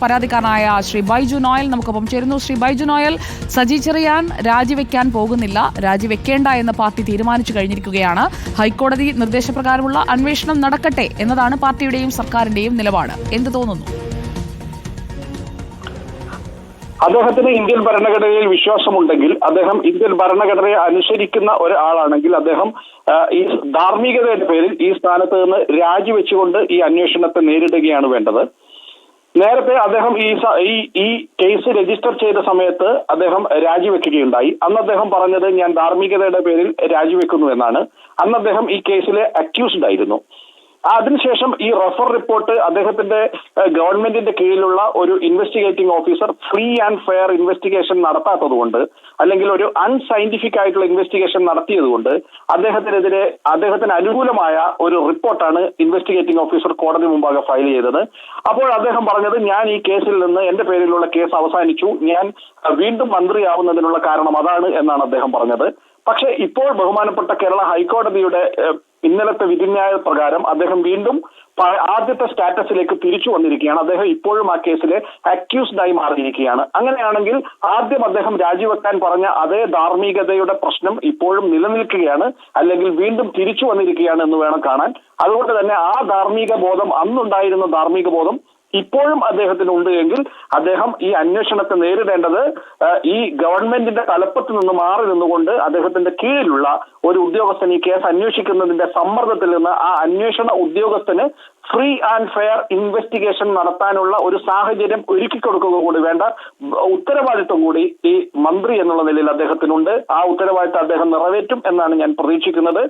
പരാതിക്കാരനായ ശ്രീ ബൈജു നോയൽ നമുക്കൊപ്പം ചേരുന്നു. ശ്രീ ബൈജു നോയൽ സജി ചെറിയാൻ രാജിവെക്കാൻ പോകുന്നില്ല. രാജിവെക്കേണ്ട എന്ന് പാർട്ടി തീരുമാനിച്ചു കഴിഞ്ഞിരിക്കുകയാണ്. ഹൈക്കോടതി നിർദ്ദേശപ്രകാരമുള്ള അന്വേഷണം നടക്കട്ടെ എന്നതാണ് പാർട്ടിയുടെയും സർക്കാരിന്റെയും നിലപാട്. എന്ത് തോന്നുന്നു? അദ്ദേഹത്തിന് ഇന്ത്യൻ ഭരണഘടനയിൽ വിശ്വാസമുണ്ടെങ്കിൽ അദ്ദേഹം ഇന്ത്യൻ ഭരണഘടനയെ അനുസരിക്കുന്ന ഒരാളാണെങ്കിൽ അദ്ദേഹം ഈ ധാർമ്മികതയുടെ പേരിൽ ഈ സ്ഥാനത്ത് നിന്ന് രാജിവെച്ചുകൊണ്ട് ഈ അന്വേഷണത്തെ നേരിടുകയാണ് വേണ്ടത്. നേരത്തെ അദ്ദേഹം ഈ ഈ കേസ് രജിസ്റ്റർ ചെയ്ത സമയത്ത് അദ്ദേഹം രാജിവെക്കുകയുണ്ടായി. അന്ന് അദ്ദേഹം പറഞ്ഞത് ഞാൻ ധാർമ്മികതയുടെ പേരിൽ രാജിവെക്കുന്നു എന്നാണ്. അന്ന് അദ്ദേഹം ഈ കേസിലെ അക്യൂസ്ഡ് ആയിരുന്നു. അതിനുശേഷം ഈ റഫർ റിപ്പോർട്ട് അദ്ദേഹത്തിന്റെ ഗവൺമെന്റിന്റെ കീഴിലുള്ള ഒരു investigating officer free and fair investigation നടത്താത്തതുകൊണ്ട് അല്ലെങ്കിൽ ഒരു അൺസൈന്റിഫിക് ആയിട്ടുള്ള ഇൻവെസ്റ്റിഗേഷൻ നടത്തിയതുകൊണ്ട് അദ്ദേഹത്തിനെതിരെ അദ്ദേഹത്തിന് അനുകൂലമായ ഒരു റിപ്പോർട്ടാണ് ഇൻവെസ്റ്റിഗേറ്റിംഗ് ഓഫീസർ കോടതി മുമ്പാകെ ഫയൽ ചെയ്തത്. അപ്പോൾ അദ്ദേഹം പറഞ്ഞത് ഞാൻ ഈ കേസിൽ നിന്ന് എന്റെ പേരിലുള്ള കേസ് അവസാനിച്ചു. ഞാൻ വീണ്ടും മന്ത്രിയാവുന്നതിനുള്ള കാരണം അതാണ് എന്നാണ് അദ്ദേഹം പറഞ്ഞത്. പക്ഷേ ഇപ്പോൾ ബഹുമാനപ്പെട്ട കേരള ഹൈക്കോടതിയുടെ ഇന്നലത്തെ വിധിന്യായ പ്രകാരം അദ്ദേഹം വീണ്ടും ആദ്യത്തെ സ്റ്റാറ്റസിലേക്ക് തിരിച്ചു വന്നിരിക്കുകയാണ്. അദ്ദേഹം ഇപ്പോഴും ആ കേസിലെ അക്യൂസ്ഡായി മാറിയിരിക്കുകയാണ്. അങ്ങനെയാണെങ്കിൽ ആദ്യം അദ്ദേഹം രാജിവെക്കാൻ പറഞ്ഞ അതേ ധാർമ്മികതയുടെ പ്രശ്നം ഇപ്പോഴും നിലനിൽക്കുകയാണ്. അല്ലെങ്കിൽ വീണ്ടും തിരിച്ചു വന്നിരിക്കുകയാണ് എന്ന് വേണം കാണാൻ. അതുകൊണ്ട് തന്നെ ആ ധാർമ്മിക ബോധം അന്നുണ്ടായിരുന്ന ധാർമ്മിക ബോധം ഇപ്പോഴും അദ്ദേഹത്തിന് ഉണ്ട് എങ്കിൽ അദ്ദേഹം ഈ അന്വേഷണത്തെ നേരിടേണ്ടത് ഈ ഗവൺമെന്റിന്റെ തലപ്പത്ത് നിന്ന് മാറി നിന്നുകൊണ്ട് അദ്ദേഹത്തിന്റെ കീഴിലുള്ള ഒരു ഉദ്യോഗസ്ഥൻ ഈ കേസ് അന്വേഷിക്കുന്നതിന്റെ സമ്മർദ്ദത്തിൽ നിന്ന് ആ അന്വേഷണ ഉദ്യോഗസ്ഥന് ഫ്രീ ആൻഡ് ഫെയർ ഇൻവെസ്റ്റിഗേഷൻ നടത്താനുള്ള ഒരു സാഹചര്യം ഒരുക്കി കൊടുക്കുക കൂടി വേണ്ട ഉത്തരവാദിത്വം കൂടി ഈ മന്ത്രി എന്നുള്ള നിലയിൽ അദ്ദേഹത്തിനുണ്ട്. ആ ഉത്തരവാദിത്വം അദ്ദേഹം നിറവേറ്റും എന്നാണ് ഞാൻ പ്രതീക്ഷിക്കുന്നത്.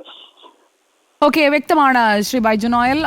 ഓക്കെ വ്യക്തമാണ് ശ്രീ ബൈജു നോയൽ.